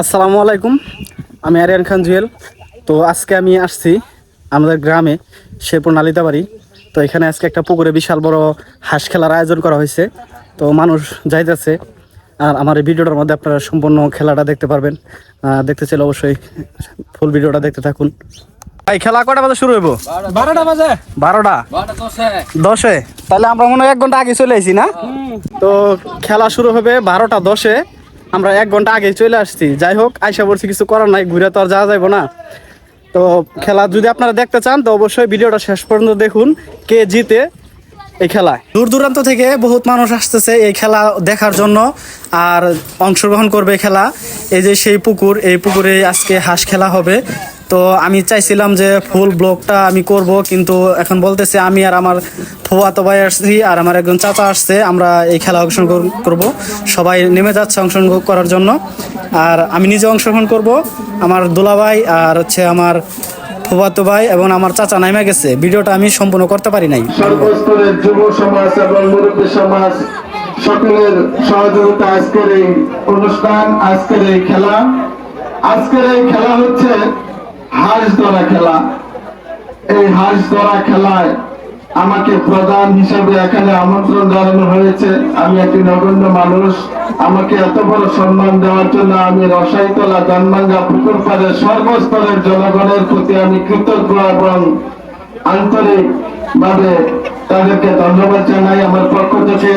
আসসালামু আলাইকুম। আমি আরিয়ান খান জুয়েল। তো আজকে আমি আসছি আমাদের গ্রামে শেরপুর নালিতাবাড়ি। তো এখানে আজকে একটা পুকুরে বিশাল বড় হাঁস খেলার আয়োজন করা হয়েছে। তো মানুষ যাইতেছে। আর আমার এই ভিডিওটার মধ্যে আপনারা সম্পূর্ণ খেলাটা দেখতে পারবেন। দেখতে চাইলে অবশ্যই ফুল ভিডিওটা দেখতে থাকুন। ভাই খেলা কটা বাজে শুরু হইব? বারোটা বাজে। বারোটা? দশে। তাহলে আমরা মনে হয় এক ঘণ্টা আগে চলে আসি না? তো খেলা শুরু হবে বারোটা দশে। আমরা এক ঘণ্টা আগে চলে আসছি। যাই হোক, আইসা পড়ছি, কিছু করার নাই, ঘুরে তো আর যাওয়া যাইব না। তো খেলা যদি আপনারা দেখতে চান, তো অবশ্যই ভিডিওটা শেষ পর্যন্ত দেখুন, কে জিতে এই খেলা দূর দূরান্ত থেকে বহুত মানুষ আসতেছে এই খেলা দেখার জন্য, আর অংশগ্রহণ করবে খেলা। এই যে সেই পুকুর, এই পুকুরে আজকে হাঁস খেলা হবে। তো আমি চাইছিলাম যে ফুল ব্লগটা আমি করব, কিন্তু এখন বলতেছে আমি আর আমার ফুয়াতো ভাই আসছি আর আমার একজন চাচা আসছে, আমরা এই খেলা অংশগ্রহণ করব। সবাই নেমে যাচ্ছে অংশগ্রহণ করার জন্য। আর আমি নিজে অংশগ্রহণ করব, আমার দুলাভাই আর হচ্ছে আমার ফুয়াতো ভাই এবং আমার চাচা নামে গেছে। ভিডিওটা আমি সম্পূর্ণ করতে পারি নাই। সর্বস্তরের যুব সমাজ এবং সকলের সহযোগিতা আজকের এই অনুষ্ঠান, আজকের এই খেলা। আজকের এই খেলা হচ্ছে হাঁস ধরা খেলা। এই হাঁস ধরা খেলায় আমাকে প্রধান হিসাবে এখানে আমন্ত্রণ জানানো হয়েছে। আমি একটি নগণ্য মানুষ। আমাকে এত বড় সম্মান দেওয়ার জন্য আমি রসাইতলা জন্মাঙ্গা পুকুর পাড়ে সর্বস্তরের জনগণের প্রতি আমি কৃতজ্ঞ এবং আন্তরিক ভাবে তাদেরকে ধন্যবাদ জানাই আমার পক্ষ থেকে।